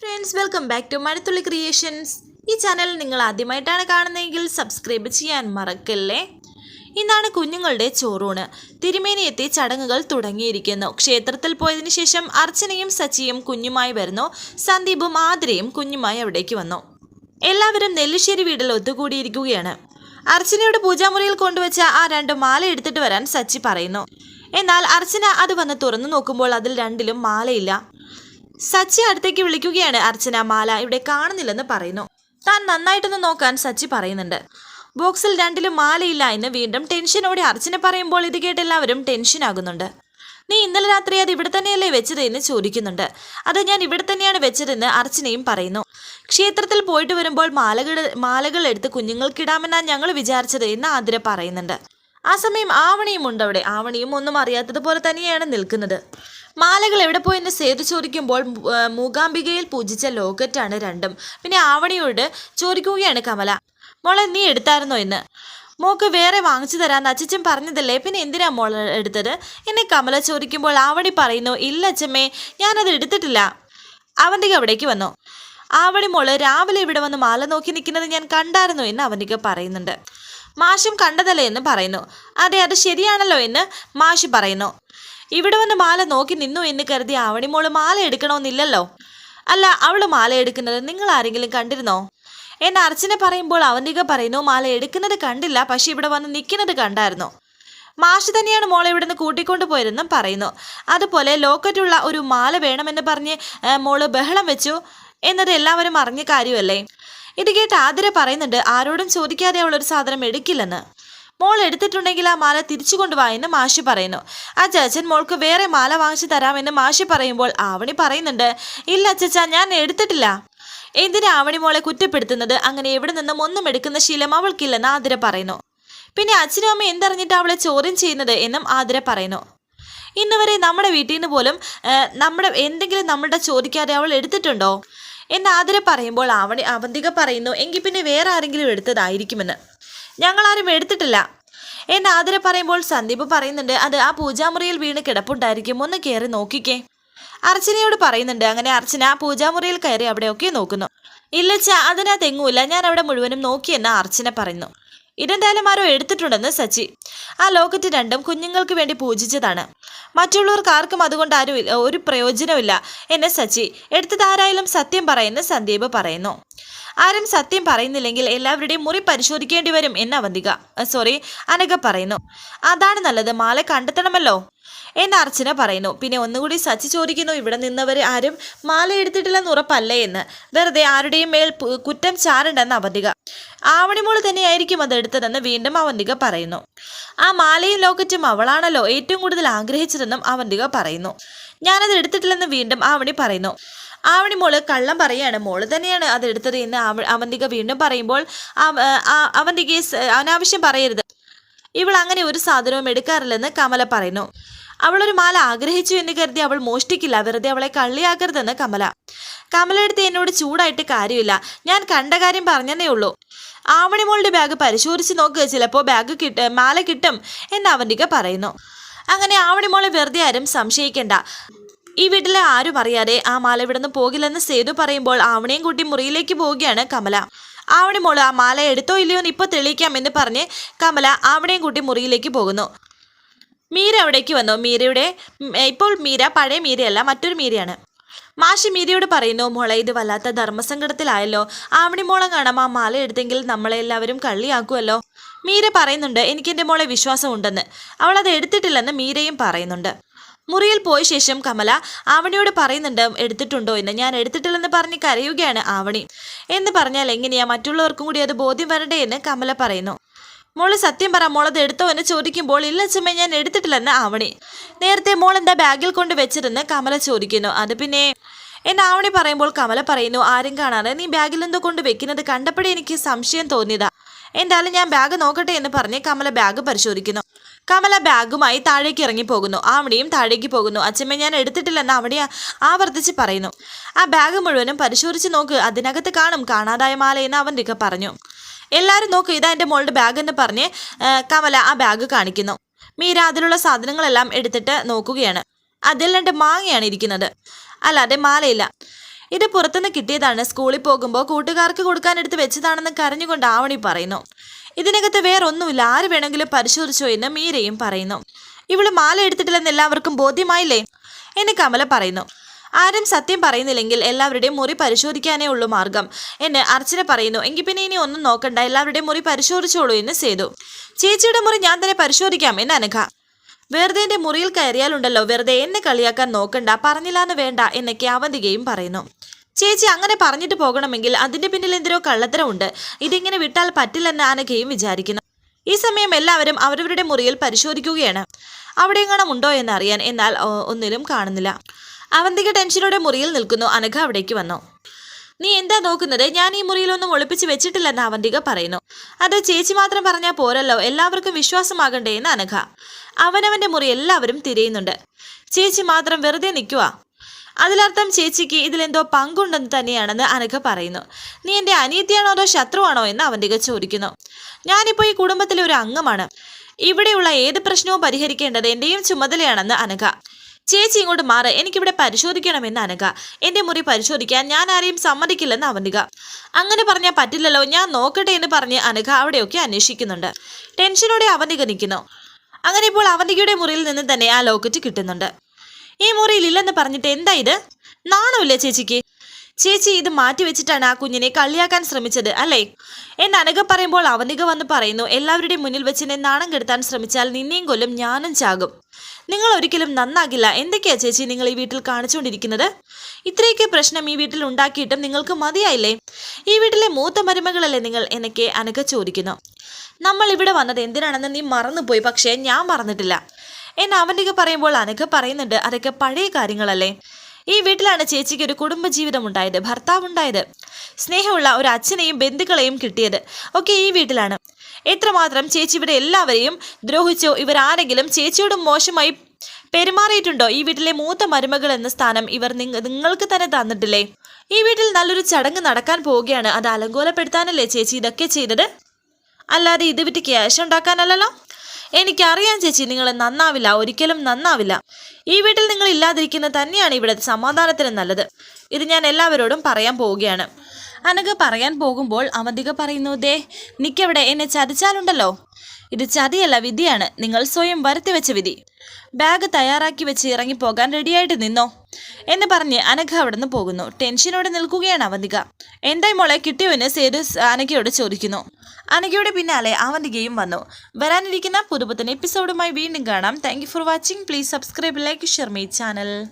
Friends welcome back to Mazhathulli creations ഈ channel നിങ്ങൾ ആദ്യമായിട്ടാണ് കാണുന്നതെങ്കിൽ സബ്സ്ക്രൈബ് ചെയ്യാൻ മറക്കല്ലേ? ഇന്നാണ് കുഞ്ഞുങ്ങളുടെ ചോറൂണ്. തിരുമേനിയെത്തി ചടങ്ങുകൾ തുടങ്ങിയിരിക്കുന്നു. ക്ഷേത്രത്തിൽ പോയതിനു ശേഷം അർച്ചനയും സച്ചിയും കുഞ്ഞുമായി വരുന്നു. സന്ദീപും ആതിരയും കുഞ്ഞുമായി അവിടേക്ക് വന്നു. എല്ലാവരും നെല്ലിശ്ശേരി വീട്ടിൽ ഒത്തുകൂടിയിരിക്കുകയാണ്. അർച്ചനയുടെ പൂജാമുറിയിൽ കൊണ്ടുവച്ച ആ രണ്ട് മാല എടുത്തിട്ട് വരാൻ സച്ചി പറയുന്നു. എന്നാൽ അർച്ചന അത് വന്ന് തുറന്നു നോക്കുമ്പോൾ അതിൽ രണ്ടിലും മാലയില്ല. സച്ചി അടുത്തേക്ക് വിളിക്കുകയാണ്. അർച്ചന മാല ഇവിടെ കാണുന്നില്ലെന്ന് പറയുന്നു. താൻ നന്നായിട്ടൊന്ന് നോക്കാൻ സച്ചി പറയുന്നുണ്ട്. ബോക്സിൽ രണ്ടിലും മാലയില്ല എന്ന് വീണ്ടും ടെൻഷനോടെ അർച്ചന പറയുമ്പോൾ ഇത് കേട്ട് എല്ലാവരും ടെൻഷൻ ആകുന്നുണ്ട്. നീ ഇന്നലെ രാത്രി അത് ഇവിടെ തന്നെയല്ലേ വെച്ചത്? എന്ന് ചോദിക്കുന്നുണ്ട്. അത് ഞാൻ ഇവിടെ തന്നെയാണ് വെച്ചതെന്ന് അർച്ചനയും പറയുന്നു. ക്ഷേത്രത്തിൽ പോയിട്ട് വരുമ്പോൾ മാലകൾ മാലകൾ എടുത്ത് കുഞ്ഞുങ്ങൾക്കിടാമെന്നാണ് ഞങ്ങൾ വിചാരിച്ചത് എന്ന് ആതിര പറയുന്നുണ്ട്. ആ സമയം ആവണിയും ഉണ്ട് അവിടെ. ആവണിയും ഒന്നും അറിയാത്തതുപോലെ തന്നെയാണ് നിൽക്കുന്നത്. മാലകൾ എവിടെ പോയെന്ന് സേതു ചോദിക്കുമ്പോൾ മൂകാംബികയിൽ പൂജിച്ച ലോക്കറ്റാണ് രണ്ടും. പിന്നെ ആവണിയോട് ചോദിക്കുകയാണ് കമല മോളെ നീ എടുത്തായിരുന്നോ എന്ന് മോക്ക് വേറെ വാങ്ങിച്ചു തരാൻ അച്ചച്ചൻ പറഞ്ഞതല്ലേ? പിന്നെ എന്തിനാ മോൾ എടുത്തത്? എന്നെ കമല ചോദിക്കുമ്പോൾ ആവണി പറയുന്നു ഇല്ല അച്ഛമ്മേ ഞാനത് എടുത്തിട്ടില്ല. അവന്റെ അവിടേക്ക് വന്നു. ആവണി മോൾ രാവിലെ ഇവിടെ വന്ന് മാല നോക്കി നിൽക്കുന്നത് ഞാൻ കണ്ടായിരുന്നു? എന്ന് അവന്റെ പറയുന്നുണ്ട്. മാഷും കണ്ടതല്ലേ? എന്ന് പറയുന്നു. അതെ അത് ശരിയാണല്ലോ? എന്ന് മാഷ് പറയുന്നു. ഇവിടെ വന്ന് മാല നോക്കി നിന്നു എന്ന് കരുതി ആവണി മോൾ മാല എടുക്കണമെന്നില്ലല്ലോ. അല്ല അവൾ മാല എടുക്കുന്നത് നിങ്ങൾ ആരെങ്കിലും കണ്ടിരുന്നോ? എന്നെ അർച്ചന പറയുമ്പോൾ അവന്തിക പറയുന്നു മാല എടുക്കുന്നത് കണ്ടില്ല പക്ഷെ ഇവിടെ വന്ന് നിൽക്കുന്നത് കണ്ടായിരുന്നു. മാഷ് തന്നെയാണ് മോളെ ഇവിടുന്ന് കൂട്ടിക്കൊണ്ടു പോയതെന്നും പറയുന്നു. അതുപോലെ ലോക്കറ്റുള്ള ഒരു മാല വേണമെന്ന് പറഞ്ഞ് മോൾ ബഹളം വെച്ചു എന്നത് എല്ലാവരും അറിഞ്ഞ കാര്യമല്ലേ? ഇത് കേട്ട് ആതിര പറയുന്നുണ്ട് ആരോടും ചോദിക്കാതെ അവൾ ഒരു സാധനം എടുക്കില്ലെന്ന്. മോൾ എടുത്തിട്ടുണ്ടെങ്കിൽ ആ മാല തിരിച്ചു കൊണ്ടുവാ എന്ന് മാഷി പറയുന്നു. ആ ചേച്ചൻ മോൾക്ക് വേറെ മാല വാങ്ങിച്ചു തരാമെന്ന് മാഷി പറയുമ്പോൾ ആവണി പറയുന്നുണ്ട് ഇല്ല അച്ചച്ച ഞാൻ എടുത്തിട്ടില്ല. എന്തിനാ ആവണി മോളെ കുറ്റപ്പെടുത്തുന്നത്? അങ്ങനെ എവിടെ നിന്നും ഒന്നും എടുക്കുന്ന ശീലം അവൾക്കില്ലെന്ന് ആതിര പറയുന്നു. പിന്നെ അച്ഛനും അമ്മയും എന്തറിഞ്ഞിട്ട് അവളെ ചോദ്യം ചെയ്യുന്നത്? എന്നും ആതിര പറയുന്നു. ഇന്ന് വരെ നമ്മുടെ വീട്ടിൽ നിന്ന് പോലും നമ്മുടെ എന്തെങ്കിലും നമ്മുടെ ചോദിക്കാതെ അവൾ എടുത്തിട്ടുണ്ടോ? എന്ന് ആതിര പറയുമ്പോൾ അവണി അവന്തിക പറയുന്നു എങ്കിൽ പിന്നെ വേറെ ആരെങ്കിലും എടുത്തതായിരിക്കുമെന്ന്. ഞങ്ങളാരും എടുത്തിട്ടില്ല. എന്റെ ആതിര പറയുമ്പോൾ സന്ദീപ് പറയുന്നുണ്ട് അത് ആ പൂജാമുറിയിൽ വീണ് കിടപ്പുണ്ടായിരിക്കും. ഒന്ന് കയറി നോക്കിക്കേ. അർച്ചനയോട് പറയുന്നുണ്ട് അങ്ങനെ അർച്ചന പൂജാമുറിയിൽ കയറി അവിടെയൊക്കെ നോക്കുന്നു. ഇല്ലച്ച അതിനാ തെങ്ങൂല ഞാൻ അവിടെ മുഴുവനും നോക്കിയെന്ന് അർച്ചന പറയുന്നു. ഇതെന്തായാലും ആരോ എടുത്തിട്ടുണ്ടെന്ന് സച്ചി. ആ ലോക്കറ്റ് രണ്ടും കുഞ്ഞുങ്ങൾക്ക് വേണ്ടി പൂജിച്ചതാണ്. മറ്റുള്ളവർക്ക് ആർക്കും അതുകൊണ്ട് ആരും ഒരു പ്രയോജനമില്ല എന്ന് സച്ചി. എടുത്തതാരായാലും സത്യം പറയുന്ന സന്ദീപ് പറയുന്നു. ആരും സത്യം പറയുന്നില്ലെങ്കിൽ എല്ലാവരുടെയും മുറി പരിശോധിക്കേണ്ടി വരും എന്ന് അവന്തിക സോറി അനഘ പറയുന്നു. അതാണ് നല്ലത് മാല കണ്ടെത്തണമല്ലോ. എന്ന് അർച്ചന പറയുന്നു. പിന്നെ ഒന്നുകൂടി സച്ചി ചോദിക്കുന്നു ഇവിടെ നിന്നവർ ആരും മാല എടുത്തിട്ടില്ലെന്ന് ഉറപ്പല്ലേ എന്ന്. വെറുതെ ആരുടെയും മേൽ കുറ്റം ചാരണ്ടെന്ന് അവന്തിക ആവണിമോൾ തന്നെയായിരിക്കും അത് എടുത്തതെന്ന് വീണ്ടും അവന്തിക പറയുന്നു. ആ മാലയും ലോക്കറ്റും അവളാണല്ലോ ഏറ്റവും കൂടുതൽ ആഗ്രഹിച്ചതെന്നും അവന്തിക പറയുന്നു. ഞാനത് എടുത്തിട്ടില്ലെന്ന് വീണ്ടും ആവണി പറയുന്നു. ആവണി മോൾ കള്ളം പറയാണ്. മോൾ തന്നെയാണ് അത് എടുത്തത് എന്ന് അവ- അവന്തിക വീണ്ടും പറയുമ്പോൾ അവന്തിക അനാവശ്യം പറയരുത്. ഇവൾ അങ്ങനെ ഒരു സാധനവും എടുക്കാറില്ലെന്ന് കമല പറയുന്നു. അവളൊരു മാല ആഗ്രഹിച്ചു എന്ന് കരുതി അവൾ മോഷ്ടിക്കില്ല. വെറുതെ അവളെ കള്ളിയാക്കരുതെന്ന് കമല. കമല എടുത്ത് എന്നോട് ചൂടായിട്ട് കാര്യമില്ല. ഞാൻ കണ്ട കാര്യം പറഞ്ഞതേ ഉള്ളൂ. ആവണിമോളുടെ ബാഗ് പരിശോധിച്ച് നോക്ക്. ചിലപ്പോൾ ബാഗ് കിട്ട മാല കിട്ടും എന്ന് അവന്തിക പറയുന്നു. അങ്ങനെ ആവണിമോളെ വെറുതെ ആരും സംശയിക്കണ്ട. ഈ വീട്ടിലെ ആരും അറിയാതെ ആ മാല ഇവിടുന്ന് പോകില്ലെന്ന് സേതു പറയുമ്പോൾ ആവണിയും കൂട്ടി മുറിയിലേക്ക് പോവുകയാണ് കമല. ആവണി മോൾ ആ മാല എടുത്തോ ഇല്ലയോ എന്ന് ഇപ്പോൾ തെളിയിക്കാം എന്ന് പറഞ്ഞ് കമല ആവണിയും കൂട്ടി മുറിയിലേക്ക് പോകുന്നു. മീര അവിടേക്ക് വന്നു. മീരയുടെ ഇപ്പോൾ മീര പഴയ മീരയല്ല മറ്റൊരു മീരയാണ്. മാഷി മീരയോട് പറയുന്നു മോളെ ഇത് വല്ലാത്ത ധർമ്മസങ്കടത്തിലായല്ലോ. ആവണി മോളെ കാണാം ആ മാല എടുത്തെങ്കിൽ നമ്മളെ എല്ലാവരും കള്ളിയാക്കുമല്ലോ മീര പറയുന്നുണ്ട് എനിക്ക് എന്റെ മോളെ വിശ്വാസമുണ്ടെന്ന്. അവൾ അത് എടുത്തിട്ടില്ലെന്ന് മീരയും പറയുന്നുണ്ട്. മുറിയിൽ പോയ ശേഷം കമല ആവണിയോട് പറയുന്നുണ്ട് എടുത്തിട്ടുണ്ടോ? എന്ന്. ഞാൻ എടുത്തിട്ടില്ലെന്ന് പറഞ്ഞ് കരയുകയാണ് ആവണി. എന്ന് പറഞ്ഞാൽ എങ്ങനെയാ? മറ്റുള്ളവർക്കും കൂടി അത് ബോധ്യം വരണ്ടേ എന്ന് കമല പറയുന്നു. മോൾ സത്യം പറ മോളത് എടുത്തോ? എന്ന് ചോദിക്കുമ്പോൾ ഇല്ല അച്ഛമ്മ ഞാൻ എടുത്തിട്ടില്ലെന്ന് ആവണി. നേരത്തെ മോൾ എന്താ ബാഗിൽ കൊണ്ട് വെച്ചിരുന്ന് കമല ചോദിക്കുന്നു. അത് പിന്നെ എന്നെ ആവണി പറയുമ്പോൾ കമല പറയുന്നു ആരും കാണാതെ നീ ബാഗിൽ എന്തോ കൊണ്ട് വെക്കുന്നത് കണ്ടപ്പോഴേ എനിക്ക് സംശയം തോന്നിയതാ. എന്തായാലും ഞാൻ ബാഗ് നോക്കട്ടെ എന്ന് പറഞ്ഞ് കമല ബാഗ് പരിശോധിക്കുന്നു. കമല ബാഗുമായി താഴേക്ക് ഇറങ്ങി പോകുന്നു ആവണിയും താഴേക്ക് പോകുന്നു. അച്ഛമ്മ ഞാൻ എടുത്തിട്ടില്ലെന്ന് അവിടെ ആവർത്തിച്ച് പറയുന്നു. ആ ബാഗ് മുഴുവനും പരിശോധിച്ച് നോക്ക്. അതിനകത്ത് കാണും കാണാതായ മാലയെന്ന് അവന്റെ പറഞ്ഞു. എല്ലാവരും നോക്ക്. ഇതാ എന്റെ മോളുടെ ബാഗ് എന്ന് പറഞ്ഞ് കമല ആ ബാഗ് കാണിക്കുന്നു. മീര അതിലുള്ള സാധനങ്ങളെല്ലാം എടുത്തിട്ട് നോക്കുകയാണ്. അതിൽ രണ്ട് മാങ്ങയാണ് ഇരിക്കുന്നത്. അല്ലാതെ മാലയില്ല. ഇത് പുറത്തുനിന്ന് കിട്ടിയതാണ്. സ്കൂളിൽ പോകുമ്പോൾ കൂട്ടുകാർക്ക് കൊടുക്കാൻ എടുത്ത് വെച്ചതാണെന്ന് കരഞ്ഞുകൊണ്ട് ആവണി പറയുന്നു. ഇതിനകത്ത് വേറൊന്നുമില്ല. ആര് വേണമെങ്കിലും പരിശോധിച്ചോ എന്ന് മീരയും പറയുന്നു. ഇവൾ മാല എടുത്തിട്ടില്ലെന്ന് എല്ലാവർക്കും ബോധ്യമായില്ലേ? എന്ന് കമല പറയുന്നു. ആരും സത്യം പറയുന്നില്ലെങ്കിൽ എല്ലാവരുടെയും മുറി പരിശോധിക്കാനേ ഉള്ളൂ മാർഗം എന്ന് അർച്ചന പറയുന്നു. എങ്കിൽ പിന്നെ ഇനി ഒന്നും നോക്കണ്ട. എല്ലാവരുടെയും മുറി പരിശോധിച്ചോളൂ എന്ന് സേതു. ചേച്ചിയുടെ മുറി ഞാൻ തന്നെ പരിശോധിക്കാം എന്ന് അനഘ. വെറുതെ എന്റെ മുറിയിൽ കയറിയാലുണ്ടല്ലോ. വെറുതെ എന്നെ കളിയാക്കാൻ നോക്കണ്ട. പറഞ്ഞില്ലാന്ന് വേണ്ട എന്നൊക്കെ അവന്തികയും പറയുന്നു. ചേച്ചി അങ്ങനെ പറഞ്ഞിട്ട് പോകണമെങ്കിൽ അതിന്റെ പിന്നിൽ എന്തിനോ കള്ളത്തരമുണ്ട്. ഇതിങ്ങനെ വിട്ടാൽ പറ്റില്ലെന്ന് അനഘയും വിചാരിക്കുന്നു. ഈ സമയം എല്ലാവരും അവരവരുടെ മുറിയിൽ പരിശോധിക്കുകയാണ്. അവിടെ എങ്ങാനും ഉണ്ടോ എന്ന് അറിയാൻ എന്നാൽ ഒന്നിലും കാണുന്നില്ല. അവന്തിക ടെൻഷനോടെ മുറിയിൽ നിൽക്കുന്നു. അനഘ അവിടേക്ക് വന്നു. നീ എന്താ നോക്കുന്നത്? ഞാൻ ഈ മുറിയിലൊന്നും ഒളിപ്പിച്ച് വെച്ചിട്ടില്ലെന്ന് അവന്തിക പറയുന്നു. അത് ചേച്ചി മാത്രം പറഞ്ഞാൽ പോരല്ലോ. എല്ലാവർക്കും വിശ്വാസമാകണ്ടേ എന്ന് അനഘ. അവനവന്റെ മുറി എല്ലാവരും തിരയുന്നുണ്ട്. ചേച്ചി മാത്രം വെറുതെ നിൽക്കുക അതിലർത്ഥം ചേച്ചിക്ക് ഇതിലെന്തോ പങ്കുണ്ടെന്ന് തന്നെയാണെന്ന് അനഘ പറയുന്നു. നീ എന്റെ അനിയത്തിയാണോ അതോ ശത്രുവാണോ എന്ന് അവന്തിക ചോദിക്കുന്നു. ഞാനിപ്പോൾ ഈ കുടുംബത്തിലെ ഒരു അംഗമാണ്. ഇവിടെയുള്ള ഏത് പ്രശ്നവും പരിഹരിക്കേണ്ടത് എന്റെയും ചുമതലയാണെന്ന് അനഘ. ചേച്ചി ഇങ്ങോട്ട് മാറ്. എനിക്കിവിടെ പരിശോധിക്കണമെന്ന് അനഘ. എന്റെ മുറി പരിശോധിക്കാൻ ഞാൻ ആരെയും സമ്മതിക്കില്ലെന്ന് അവനുക അങ്ങനെ പറഞ്ഞാൽ പറ്റില്ലല്ലോ. ഞാൻ നോക്കട്ടെ എന്ന് പറഞ്ഞ് അനഘ അവിടെയൊക്കെ അന്വേഷിക്കുന്നുണ്ട്. ടെൻഷനോടെ അവനിക നിൽക്കുന്നു അങ്ങനെ ഇപ്പോൾ അവനികയുടെ മുറിയിൽ നിന്ന് തന്നെ ആ ലോക്കറ്റ് കിട്ടുന്നുണ്ട്. ഈ മുറിയിൽ ഇല്ലെന്ന് പറഞ്ഞിട്ട് എന്താ ഇത്? നാണമില്ലേ ചേച്ചിക്ക്? ചേച്ചി ഇത് മാറ്റി വെച്ചിട്ടാണ് ആ കുഞ്ഞിനെ കളിയാക്കാൻ ശ്രമിച്ചത് അല്ലേ? എന്ന് അനക പറയുമ്പോൾ അവനിക വന്ന് പറയുന്നു എല്ലാവരുടെയും മുന്നിൽ വെച്ച് എന്നെ നാണം കെടുത്താൻ ശ്രമിച്ചാൽ നിന്നെയും കൊല്ലും ഞാനും ചാകും. നിങ്ങൾ ഒരിക്കലും നന്നാകില്ല. എന്തൊക്കെയാ ചേച്ചി നിങ്ങൾ ഈ വീട്ടിൽ കാണിച്ചുകൊണ്ടിരിക്കുന്നത്? ഇത്രയൊക്കെ പ്രശ്നം ഈ വീട്ടിൽ ഉണ്ടാക്കിയിട്ടും നിങ്ങൾക്ക് മതിയായില്ലേ? ഈ വീട്ടിലെ മൂത്ത മരുമകളല്ലേ നിങ്ങൾ? എന്നൊക്കെ അനക ചോദിക്കുന്നു. നമ്മൾ ഇവിടെ വന്നത് എന്തിനാണെന്ന് നീ മറന്നുപോയി. പക്ഷേ ഞാൻ മറന്നിട്ടില്ല. എന്ന് അവന്റെ പറയുമ്പോൾ അനക്ക് പറയുന്നുണ്ട് അതൊക്കെ പഴയ കാര്യങ്ങളല്ലേ? ഈ വീട്ടിലാണ് ചേച്ചിക്ക് ഒരു കുടുംബജീവിതം ഉണ്ടായത് ഭർത്താവ് ഉണ്ടായത് സ്നേഹമുള്ള ഒരു അച്ഛനെയും ബന്ധുക്കളെയും കിട്ടിയത് ഒക്കെ ഈ വീട്ടിലാണ്. എത്രമാത്രം ചേച്ചി ഇവിടെ എല്ലാവരെയും ദ്രോഹിച്ചോ ഇവരാരെങ്കിലും ചേച്ചിയോട് മോശമായി പെരുമാറിയിട്ടുണ്ടോ? ഈ വീട്ടിലെ മൂത്ത മരുമകൾ എന്ന സ്ഥാനം ഇവർ നിങ്ങ- നിങ്ങൾക്ക് തന്നെ തന്നിട്ടില്ലേ? ഈ വീട്ടിൽ നല്ലൊരു ചടങ്ങ് നടക്കാൻ പോവുകയാണ്. അത് അലങ്കോലപ്പെടുത്താനല്ലേ ചേച്ചി ഇതൊക്കെ ചെയ്തത്? അല്ലാതെ ഇത് വിറ്റ് ക്യാഷ് ഉണ്ടാക്കാനല്ലല്ലോ? എനിക്കറിയാം ചേച്ചി നിങ്ങൾ നന്നാവില്ല ഒരിക്കലും നന്നാവില്ല. ഈ വീട്ടിൽ നിങ്ങൾ ഇല്ലാതിരിക്കുന്നത് തന്നെയാണ് ഇവിടെ സമാധാനത്തിന് നല്ലത്. ഇത് ഞാൻ എല്ലാവരോടും പറയാൻ പോവുകയാണ്. അനഘ പറയാൻ പോകുമ്പോൾ അവന്തിക പറയുന്നു ദേ നിക്കവിടെ എന്നെ ചതിച്ചാലുണ്ടല്ലോ? ഇത് ചതിയല്ല വിധിയാണ്. നിങ്ങൾ സ്വയം വരുത്തി വെച്ച വിധി. ബാഗ് തയ്യാറാക്കി വെച്ച് ഇറങ്ങിപ്പോകാൻ റെഡിയായിട്ട് നിന്നോ? എന്ന് പറഞ്ഞ് അനഘ അവിടെ നിന്ന് പോകുന്നു. ടെൻഷനോടെ നിൽക്കുകയാണ് അവന്തിക. എന്തായി മോളെ കിട്ടിയോന്ന് സേതു അനഘയോട് ചോദിക്കുന്നു. അനഘയുടെ പിന്നാലെ അവന്തികയും വന്നു. വരാനിരിക്കുന്ന പുതുപുത്തൻ എപ്പിസോഡുമായി വീണ്ടും കാണാം. Thank for watching please subscribe like share my channel